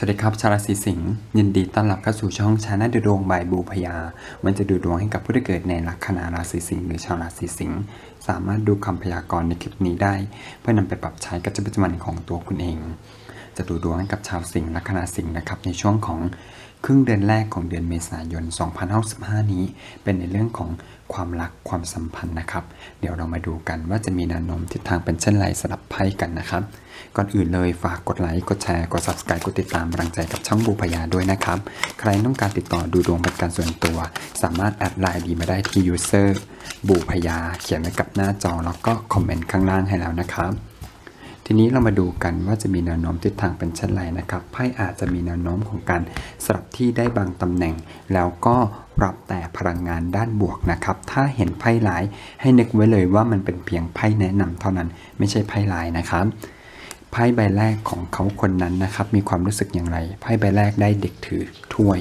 สวัสดีครับ ชาราศีสิงห์ยินดีต้อนรับเข้าสู่ช่องชาแนลดูดวงบายบูพยา มันจะดูดวงให้กับผู้ที่เกิดในลัคนาราศีสิงห์หรือชาวราศีสิงห์สามารถดูคำพยากรณ์ในคลิปนี้ได้ เพื่อนำไปปรับใช้กับชีวิตประจำวันของตัวคุณเอง จะดูดวงให้กับชาวสิงห์ลัคนาสิงห์นะครับในช่วงของครึ่งเดือนแรกของเดือนเมษายน 2565 นี้ เป็นในเรื่องของ ความรักความสัมพันธ์นะครับ เดี๋ยวเรามาดูกันว่าจะมีแนวโน้มทิศทางเป็นเช่นไรสลับไพ่กันนะครับ ก่อนอื่นเลยฝากกดไลค์กดแชร์กด subscribe กดติดตามกำลังใจกับช่องบูพยาด้วยนะครับ ใครต้องการติดต่อดูดวงเป็นการส่วนตัว สามารถแอดไลน์ดีมาได้ที่ user บูพยา เขียนไว้กับหน้าจอแล้วก็คอมเมนต์ข้างล่างให้แล้วนะครับทีนี้เรามาดูกันว่าจะมีแนวโน้มทิศทางเป็นเช่นไรนะครับไพ่อาจจะมีแนวโน้มของการสลับที่ได้บางตำแหน่ง แล้วก็ ปรับแต่พลังงานด้านบวกนะครับ ถ้าเห็นไพ่ร้ายให้นึกไว้เลยว่ามันเป็นเพียงไพ่แนะนำเท่านั้น ไม่ใช่ไพ่ร้ายนะครับไพ่ใบแรกของเขาคนนั้นนะครับ มีความรู้สึกอย่างไรไพ่ใบแรกได้เด็กถือถ้วย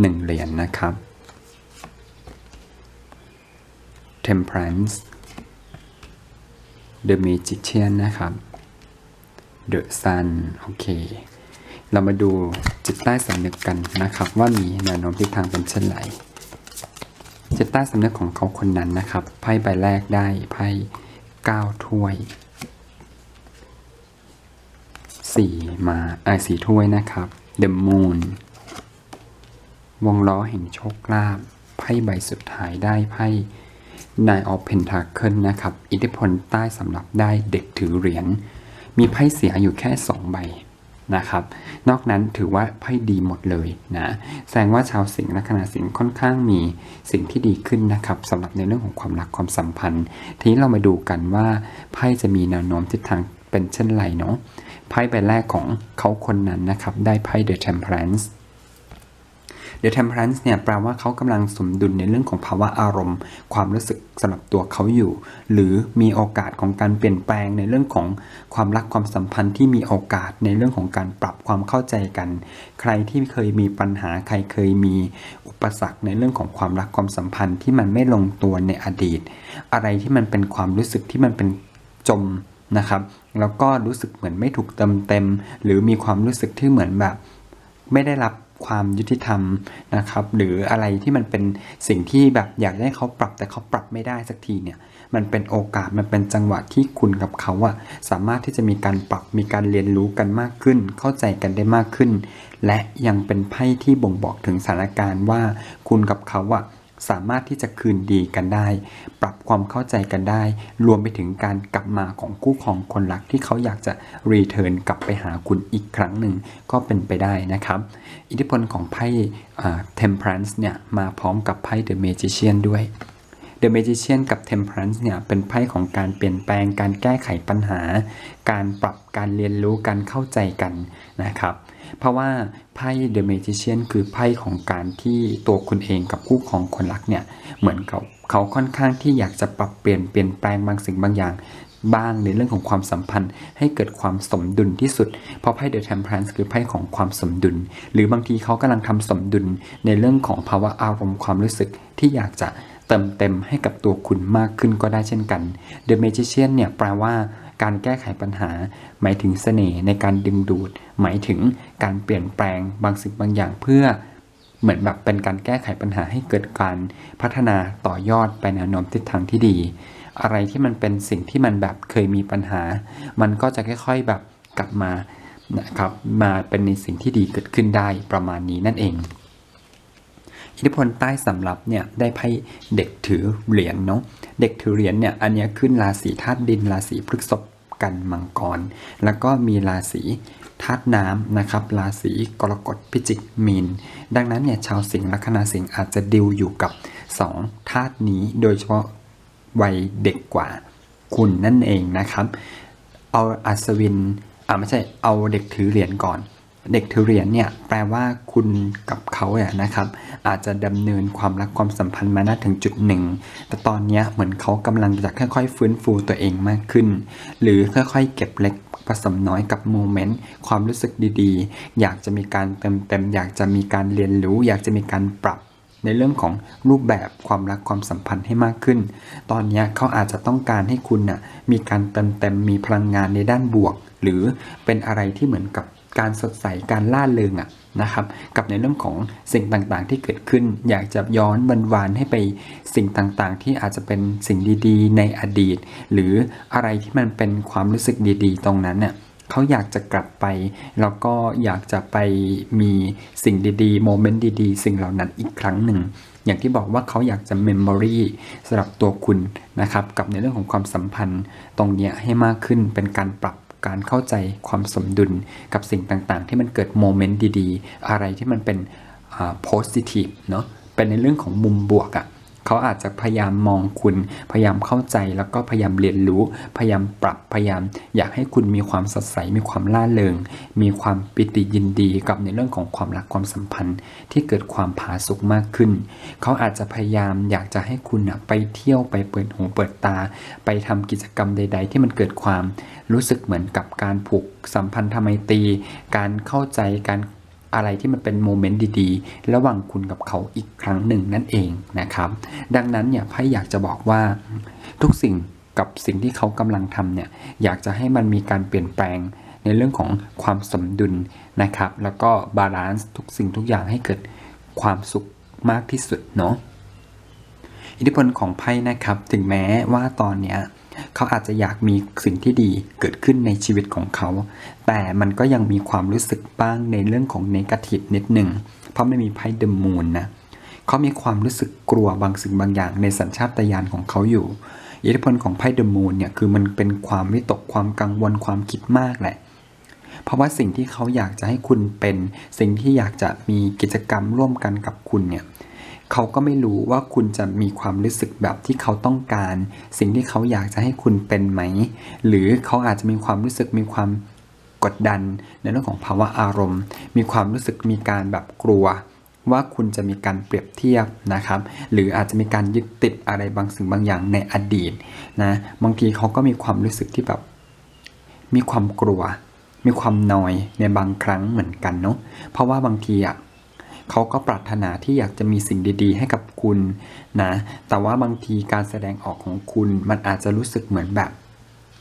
หนึ่งเหรียญนะครับ Temperance The Magician นะครับ The Sun โอเค เรามาดูจิตใต้สำนึกกันนะครับ ว่ามีแนวโน้มทิศทางเป็นเช่นไรจิตใต้สำนึกของเขาคนนั้นนะครับไพ่ใบแรกได้ไพ่เก้าถ้วยสี่มาไออสี่ถ้วยนะครับ The Moon วงล้อแห่งโชคลาภไพ่ใบสุดท้ายได้ไพ่ Nine of Pentacle นะครับ อิทธิพลใต้สำหรับได้เด็กถือเหรียญ มีไพ่เสียอยู่แค่2ใบ นะครับ นอกนั้นถือว่าไพ่ดีหมดเลยนะแสดงว่าชาวสิงห์ลัคนาสิงห์ค่อนข้างมีสิ่งที่ดีขึ้นนะครับสำหรับในเรื่องของความรักความสัมพันธ์ ทีนี้เรามาดูกันว่าไพ่จะมีแนวโน้มทิศทางเป็นเช่นไรเนาะไพ่ใบแรกของเขาคนนั้นนะครับได้ไพ่ The Temperance The Temperance เนี่ยแปลว่าเขากำลังสมดุลในเรื่องของภาวะอารมณ์ ความรู้สึกสำหรับตัวเขาอยู่ หรือมีโอกาสของการเปลี่ยนแปลงในเรื่องของความรักความสัมพันธ์ที่มีโอกาสในเรื่องของการปรับความเข้าใจกัน ใครที่เคยมีปัญหาใครเคยมีอุปสรรคในเรื่องของความรักความสัมพันธ์ที่มันไม่ลงตัวในอดีต อะไรที่มันเป็นความรู้สึกที่มันเป็นจมนะครับแล้วก็รู้สึกเหมือนไม่ถูกเต็มเต็ม หรือมีความรู้สึกที่เหมือนแบบ ไม่ได้รับ ความยุติธรรมนะครับหรืออะไรที่มันเป็นสิ่งที่แบบอยากให้เขาปรับแต่เขาปรับไม่ได้สักทีเนี่ยมันเป็นโอกาสมันเป็นจังหวะที่คุณกับเขาอะสามารถที่จะมีการปรับมีการเรียนรู้กันมากขึ้น เข้าใจกันได้มากขึ้น และยังเป็นไพ่ที่บ่งบอกถึงสถานการณ์ว่าคุณกับเขาอะ สามารถที่จะคืนดีกันได้ ปรับความเข้าใจกันได้ รวมไปถึงการกลับมาของคู่ของคนรักที่เขาอยากจะรีเทิร์นกลับไปหาคุณอีกครั้งหนึ่งก็เป็นไปได้นะครับ อิทธิพลของไพ่อ่า Temperance เนี่ยมาพร้อมกับไพ่ The Magician ด้วย The Magician กับ Temperance เนี่ยเป็นไพ่ของการเปลี่ยนแปลงการแก้ไขปัญหา การปรับการเรียนรู้การเข้าใจกันนะครับ เพราะว่าไพ่ The Magician คือไพ่ของการที่ตัวคุณเองกับคู่ของคนรักเนี่ยเหมือนเขาเขาค่อนข้างที่อยากจะปรับเปลี่ยนเปลี่ยนแปลงบางสิ่งบางอย่างบ้างในเรื่องของความสัมพันธ์ให้เกิดความสมดุลที่สุด เพราะไพ่ The Temperance คือไพ่ของความสมดุล หรือบางทีเขากำลังทำสมดุลในเรื่องของภาวะอารมณ์ความรู้สึกที่อยากจะ ติมเต็มให้กับตัวคุณมากขึ้นก็ได้เช่นกัน The Magician เนี่ยแปลว่าการแก้ไขปัญหา หมายถึงเสน่ห์ในการดึงดูด หมายถึงการเปลี่ยนแปลงบางสิ่งบางอย่างเพื่อ เหมือนแบบเป็นการแก้ไขปัญหาให้เกิดการพัฒนาต่อยอดไปแนวโน้มทิศทางที่ดี อะไรที่มันเป็นสิ่งที่มันแบบเคยมีปัญหา มันก็จะค่อยๆแบบกลับมานะครับมาเป็นในสิ่งที่ดีเกิดขึ้นได้ประมาณนี้นั่นเอง อิทธิพลใต้สำรับเนี่ยได้ไพ่เด็กถือเหรียญเนาะเด็กถือเหรียญเนี่ยอันนี้ขึ้นราศีธาตุดินราศีพฤษภกันมังกร แล้วก็มีราศีธาตุน้ำนะครับราศีกรกฎพิจิกมีน ดังนั้นเนี่ยชาวสิงห์ลัคนาสิงห์อาจจะดิวอยู่กับ2ธาตุนี้โดยเฉพาะวัยเด็กกว่าคุณนั่นเองนะครับ เอาอัศวินอ่าไม่ใช่เอาเด็กถือเหรียญก่อน เด็กถือเรียญเนี่ยแปลว่าคุณกับเขาเนี่ยนะครับ อาจจะดำเนินความรักความสัมพันธ์มาได้ถึงจุดหนึ่ง แต่ตอนนี้เหมือนเขากำลังจะค่อยๆ ฟื้นฟูตัวเองมากขึ้น หรือค่อยๆ เก็บเล็กผสมน้อยกับโมเมนต์ความรู้สึกดีๆ อยากจะมีการเติมเต็ม อยากจะมีการเรียนรู้ อยากจะมีการปรับในเรื่องของรูปแบบความรักความสัมพันธ์ให้มากขึ้น ตอนนี้เขาอาจจะต้องการให้คุณน่ะมีการเติมเต็มมีพลังงานในด้านบวก หรือเป็นอะไรที่เหมือนกับ การสดใสการล่าเริงอะนะครับ กับในเรื่องของสิ่งต่างๆที่เกิดขึ้น อยากจะย้อนวันวานให้ไปสิ่งต่างๆ ที่อาจจะเป็นสิ่งดีๆ ในอดีต หรืออะไรที่มันเป็นความรู้สึกดีๆ ตรงนั้นเนี่ยเขาอยากจะกลับไป แล้วก็อยากจะไปมีสิ่งดีๆโมเมนต์ดีๆ สิ่งเหล่านั้นอีกครั้งหนึ่งอย่างที่บอกว่าเขาอยากจะเมมโมรีสำหรับตัวคุณนะครับ กับในเรื่องของความสัมพันธ์ตรงนี้ให้มากขึ้นเป็นการปรับ การเข้าใจความสมดุลกับสิ่งต่างๆ ที่มันเกิดโมเมนต์ดีๆ อะไรที่มันเป็นโพสิทีฟเนาะเป็นในเรื่องของมุมบวกอะ่ะ เขาอาจจะพยายามมองคุณ พยายามเข้าใจแล้วก็พยายามเรียนรู้ พยายามปรับพยายาม อยากให้คุณมีความสดใสมีความล่าเริง มีความปิติยินดีกับในเรื่องของความรักความสัมพันธ์ ที่เกิดความผาสุกมากขึ้น เขาอาจจะพยายามอยากจะให้คุณนะไปเที่ยวไปเปิดหูเปิดตา ไปทำกิจกรรมใด ๆ ที่มันเกิดความรู้สึกเหมือนกับการผูกสัมพันธไมตรีการเข้าใจการ อะไรที่มันเป็นโมเมนต์ดีๆ ระหว่างคุณกับเขาอีกครั้งหนึ่งนั่นเองนะครับ ดังนั้นเนี่ยไพ่อยากจะบอกว่าทุกสิ่งกับสิ่งที่เขากำลังทำเนี่ยอยากจะให้มันมีการเปลี่ยนแปลงในเรื่องของความสมดุลนะครับ แล้วก็บาลานซ์ทุกสิ่งทุกอย่างให้เกิดความสุขมากที่สุดเนาะอิทธิพลของไพ่นะครับ ถึงแม้ว่าตอนเนี้ย เขาอาจจะอยากมีสิ่งที่ดีเกิดขึ้นในชีวิตของเขา แต่มันก็ยังมีความรู้สึกบ้างในเรื่องของเนกาทีฟนิดหนึ่ง เพราะไม่มีไพ่เดอะมูนนะเขามีความรู้สึกกลัวบางสิ่งบางอย่างในสัญชาตญาณของเขาอยู่ อิทธิพลของไพ่เดอะมูนเนี่ยคือมันเป็นความวิตกความกังวลความคิดมากแหละเพราะว่าสิ่งที่เขาอยากจะให้คุณเป็น สิ่งที่อยากจะมีกิจกรรมร่วมกันกับคุณเนี่ย เขาก็ไม่รู้ว่าคุณจะมีความรู้สึกแบบที่เขาต้องการ สิ่งที่เขาอยากจะให้คุณเป็นไหม หรือเขาอาจจะมีความรู้สึกมีความกดดัน ในเรื่องของภาวะอารมณ์ มีความรู้สึกมีการแบบกลัว ว่าคุณจะมีการเปรียบเทียบนะครับ หรืออาจจะมีการยึดติดอะไรบางสิ่งบางอย่างในอดีตนะบางทีเขาก็มีความรู้สึกที่แบบมีความกลัว มีความนอยในบางครั้งเหมือนกันเนาะเพราะว่าบางทีอะ เขาก็ปรารถนาที่อยากจะมีสิ่งดี ๆ ให้กับคุณนะ แต่ว่าบางทีการแสดงออกของคุณมันอาจจะรู้สึกเหมือนแบบ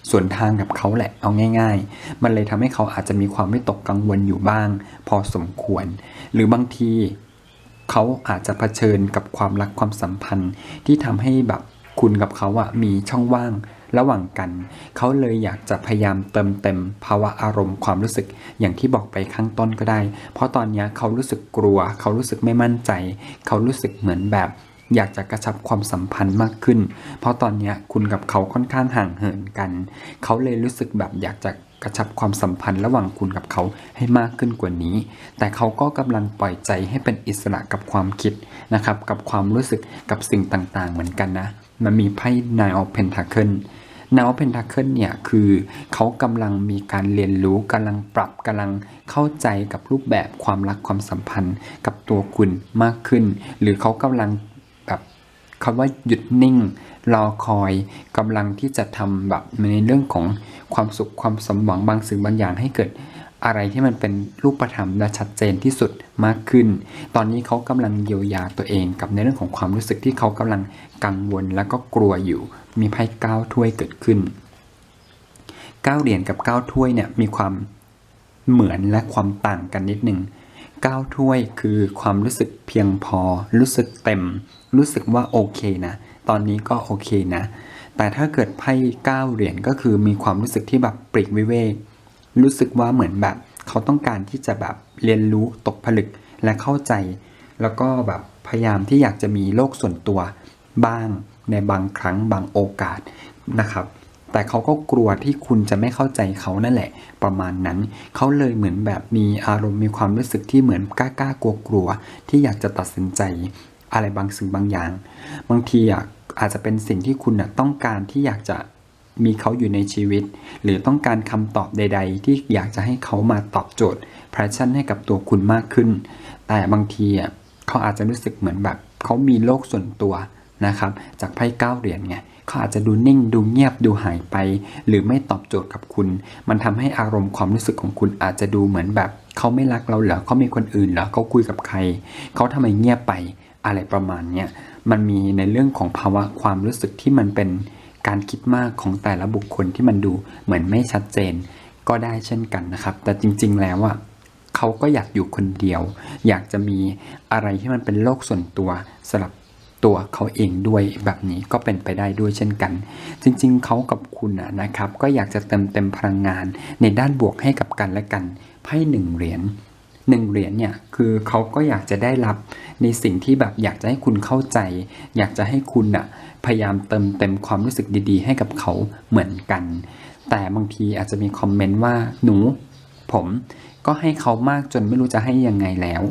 ส่วนทางกับเขาแหละเอาง่าย ๆ มันเลยทำให้เขาอาจจะมีความไม่ตกกังวลอยู่บ้าง พอสมควร หรือบางทีเขาอาจจะเผชิญกับความรักความสัมพันธ์ที่ทำให้แบบคุณกับเขาอะมีช่องว่าง ระหว่างกัน เขาเลยอยากจะพยายามเติมเต็มภาวะอารมณ์ความรู้สึกอย่างที่บอกไปข้างต้นก็ได้ เพราะตอนนี้เขารู้สึกกลัว เขารู้สึกไม่มั่นใจ เขารู้สึกเหมือนแบบอยากจะกระชับความสัมพันธ์มากขึ้น เพราะตอนนี้คุณกับเขาค่อนข้างห่างเหินกัน เขาเลยรู้สึกแบบอยากจะกระชับความสัมพันธ์ระหว่างคุณกับเขาให้มากขึ้นกว่านี้ แต่เขาก็กำลังปล่อยใจให้เป็นอิสระกับความคิดนะครับ กับความรู้สึกกับสิ่งต่างๆ เหมือนกันนะ มันมีไพ่ Nine of Pentacles นาวเพนท a เคิลเนี่ยคือเขากำลังมีการเรียนรู้กำลังปรับกำลังเข้าใจกับรูปแบบความรักความสัมพันธ์กับตัวคุณมากขึ้น หรือเขากำลังแบบคำว่าหยุดนิ่งรอคอยกำลังที่จะทำแบบในเรื่องของความสุขความสมหวังบางสิ่งบางอย่างให้เกิด อะไรที่มันเป็นรูปธรรมและชัดเจนที่สุดมากขึ้น ตอนนี้เขากำลังเยียวยาตัวเองกับในเรื่องของความรู้สึกที่เขากำลังกังวลแล้วก็กลัวอยู่ มีไพ่เก้าถ้วยเกิดขึ้นเก้าเหรียญกับเก้าถ้วยเนี่ยมีความเหมือนและความต่างกันนิดหนึ่งเก้าถ้วยคือความรู้สึกเพียงพอ รู้สึกเต็ม รู้สึกว่าโอเคนะ ตอนนี้ก็โอเคนะ แต่ถ้าเกิดไพ่เก้าเหรียญก็คือมีความรู้สึกที่แบบปลีกวิเวก รู้สึกว่าเหมือนแบบ เขาต้องการที่จะแบบเรียนรู้ตกผลึกและเข้าใจ แล้วก็แบบพยายามที่อยากจะมีโลกส่วนตัวบ้างในบางครั้งบางโอกาสนะครับ แต่เขาก็กลัวที่คุณจะไม่เข้าใจเขานั่นแหละ ประมาณนั้น เขาเลยเหมือนแบบมีอารมณ์มีความรู้สึกที่เหมือนกล้ากล้ากลัวกลัวที่อยากจะตัดสินใจอะไรบางสิ่งบางอย่าง บางทีอะอาจจะเป็นสิ่งที่คุณต้องการที่อยากจะ มีเขาอยู่ในชีวิต หรือต้องการคำตอบใด ๆ ที่อยากจะให้เขามาตอบโจทย์ p พ s ชั่นให้กับตัวคุณมากขึ้น แต่บางทีอะเขาอาจจะรู้สึกเหมือนแบบเขามีโลกส่วนตัวนะครับจากไพ่เก้าเหรียญไงเขาอาจจะดูนิ่งดูเงียบดูหายไป หรือไม่ตอบโจทย์กับคุณ มันทำให้อารมณ์ความรู้สึกของคุณอาจจะดูเหมือนแบบ เขาไม่รักเราเหรอเขามีคนอื่นเหรอเขาคุยกับใคร เขาทำไมเงียบไปอะไรประมาณเนี้ยมันมีในเรื่องของภาวะความรู้สึกที่มันเป็น การคิดมากของแต่ละบุคคลที่มันดูเหมือนไม่ชัดเจนก็ได้เช่นกันนะครับ แต่จริง ๆ แล้วอะเขาก็อยากอยู่คนเดียว อยากจะมีอะไรที่มันเป็นโลกส่วนตัวสำหรับตัวเขาเองด้วยแบบนี้ก็เป็นไปได้ด้วยเช่นกัน จริงๆ เขากับคุณนะนะครับ ก็อยากจะเติมเต็มพลังงานในด้านบวกให้กับกันและกันไพ่หนึ่งเหรียญ หนึ่งเหรียญเนี่ยคือเขาก็อยากจะได้รับในสิ่งที่แบบอยากจะให้คุณเข้าใจ อยากจะให้คุณอะพยายามเติมเต็มความรู้สึกดีๆ ให้กับเขาเหมือนกัน แต่บางทีอาจจะมีคอมเมนต์ว่าหนูผมก็ให้เขามากจนไม่รู้จะให้ยังไงแล้ว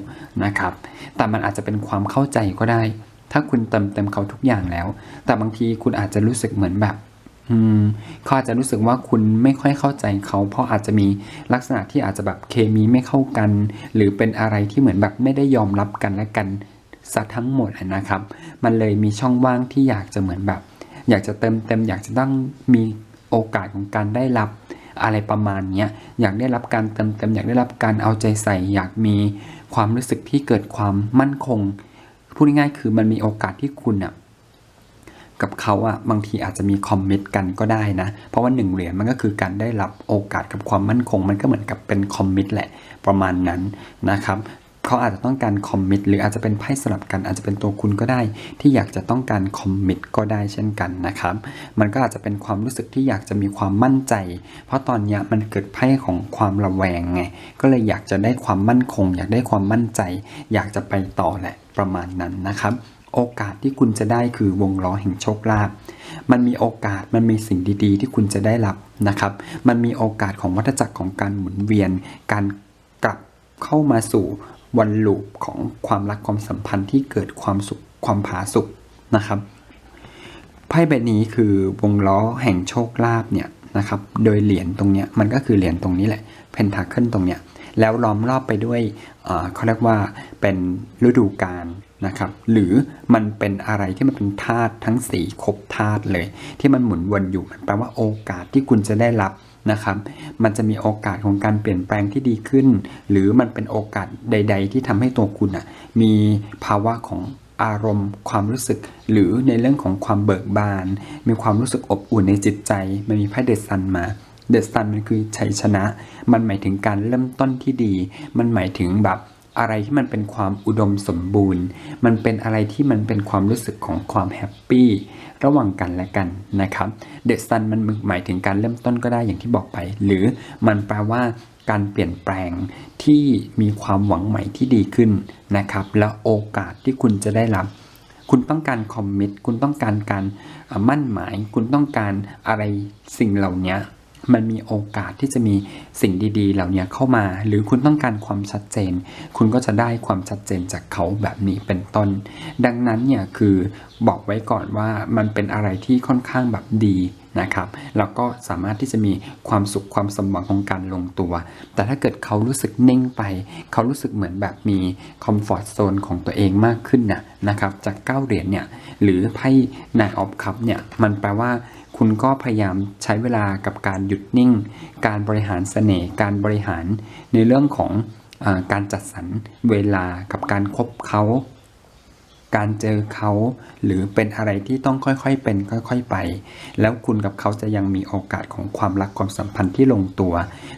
นะครับ แต่มันอาจจะเป็นความเข้าใจก็ได้ ถ้าคุณเติมเต็มเขาทุกอย่างแล้ว แต่บางทีคุณอาจจะรู้สึกเหมือนแบบ อืมเขาอาจจะรู้สึกว่าคุณไม่ค่อยเข้าใจเขา เพราะอาจจะมีลักษณะที่อาจจะแบบเคมีไม่เข้ากัน หรือเป็นอะไรที่เหมือนแบบไม่ได้ยอมรับกันและกันซะทั้งหมดนะครับ มันเลยมีช่องว่างที่อยากจะเหมือนแบบ อยากจะเติมเต็มอยากจะต้องมีโอกาสของการได้รับอะไรประมาณนี้อยากได้รับการเติมเต็มอยากได้รับการเอาใจใส่ อยากมีความรู้สึกที่เกิดความมั่นคงพูดง่ายๆคือมันมีโอกาสที่คุณอะ กับเขาอะบางทีอาจจะมีคอมมิตกันก็ได้นะ เพราะว่าหนึ่งเหรียญมันก็คือการได้รับโอกาสกับความมั่นคง มันก็เหมือนกับเป็นคอมมิตแหละประมาณนั้นนะครับเขาอาจจะต้องการคอมมิตหรืออาจจะเป็นไพ่สลับกันอาจจะเป็นตัวคุณก็ได้ ที่อยากจะต้องการคอมมิตก็ได้เช่นกันนะครับ มันก็อาจจะเป็นความรู้สึกที่อยากจะมีความมั่นใจ เพราะตอนนี้มันเกิดไพ่ของความระแวงไงก็เลยอยากจะได้ความมั่นคง อยากได้ความมั่นใจ อยากจะไปต่อแหละประมาณนั้นนะครับ โอกาสที่คุณจะได้คือวงล้อแห่งโชคลาภ มันมีโอกาส มันมีสิ่งดีๆ ที่คุณจะได้รับนะครับ มันมีโอกาสของวัฏจักรของการหมุนเวียน การกลับเข้ามาสู่วันลูปของความรักความสัมพันธ์ที่เกิดความสุขความผาสุกนะครับ ไพ่ใบนี้คือวงล้อแห่งโชคลาภเนี่ยนะครับ โดยเหรียญตรงเนี้ยมันก็คือเหรียญตรงนี้แหละ เพนทาเคิลตรงเนี้ย แล้วล้อมรอบไปด้วยเอ่อเขาเรียกว่าเป็นฤดูกาล นะครับหรือมันเป็นอะไรที่มันเป็นธาตุทั้งสีครบธาตุเลย ที่มันหมุนวนอยู่มันแปลว่าโอกาสที่คุณจะได้รับนะครับ มันจะมีโอกาสของการเปลี่ยนแปลงที่ดีขึ้น หรือมันเป็นโอกาสใด ๆ ที่ทำให้ตัวคุณอะมีภาวะของอารมณ์ ความรู้สึก หรือในเรื่องของความเบิกบาน มีความรู้สึกอบอุ่นในจิตใจ มันมีไพ่เดซันมาเดซันมันคือชัยชนะ มันหมายถึงการเริ่มต้นที่ดี มันหมายถึงแบบ อะไรที่มันเป็นความอุดมสมบูรณ์ มันเป็นอะไรที่มันเป็นความรู้สึกของความแฮปปี้ระหว่างกันและกันนะครับเดซันมันหมายถึงการเริ่มต้นก็ได้อย่างที่บอกไป หรือมันแปลว่าการเปลี่ยนแปลงที่มีความหวังใหม่ที่ดีขึ้นนะครับ แล้วโอกาสที่คุณจะได้รับ คุณต้องการคอมมิตคุณต้องการการมั่นหมาย คุณต้องการอะไรสิ่งเหล่านี้ มันมีโอกาสที่จะมีสิ่งดีๆ เหล่านี้เข้ามา หรือคุณต้องการความชัดเจน คุณก็จะได้ความชัดเจนจากเขาแบบนี้เป็นต้น ดังนั้นเนี่ยคือบอกไว้ก่อนว่ามันเป็นอะไรที่ค่อนข้างแบบดีนะครับแล้วก็สามารถที่จะมีความสุขความสมหวังของการลงตัว แต่ถ้าเกิดเขารู้สึกนิ่งไป เขารู้สึกเหมือนแบบมีคอมฟอร์ z โซนของตัวเองมากขึ้นน่ะนะครับจากเก้าเหรียญเนี่ยหรือไพ่นายออฟคัพเนี่ยมันแปลว่า คุณก็พยายามใช้เวลากับการหยุดนิ่ง การบริหารเสน่ห์การบริหารในเรื่องของอการจัดสรรเวลากับการคบเขา การเจอเขาหรือเป็นอะไรที่ต้องค่อยๆเป็นค่อยๆไป แล้วคุณกับเขาจะยังมีโอกาสของความรักความสัมพันธ์ที่ลงตัว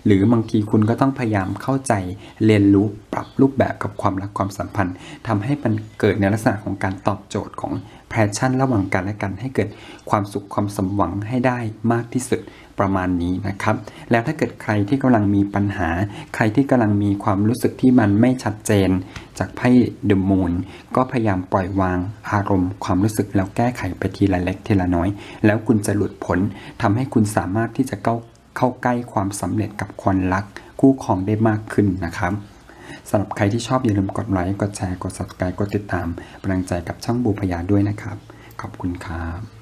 หรือบางทีคุณก็ต้องพยายามเข้าใจเรียนรู้ปรับรูปแบบกับความรักความสัมพันธ์ทำให้มันเกิดในลักษณะของการตอบโจทย์ของแพชชั่นระหว่างกันและกันให้เกิดความสุขความสมหวังให้ได้มากที่สุด ประมาณนี้นะครับ แล้วถ้าเกิดใครที่กำลังมีปัญหา ใครที่กำลังมีความรู้สึกที่มันไม่ชัดเจน จากไพ่เดอะมูนก็พยายามปล่อยวางอารมณ์ ความรู้สึกแล้วแก้ไขไปทีละเล็กทีละน้อย แล้วคุณจะหลุดพ้นทำให้คุณสามารถที่จะเข้าเข้าใกล้ความสำเร็จกับคนรัก คู่ครองได้มากขึ้นนะครับสำหรับใครที่ชอบอย่าลืมกดไลค์ กดแชร์ กด subscribe กดติดตามเป็นกำลังใจกับช่องบูพยาด้วยนะครับ ขอบคุณครับ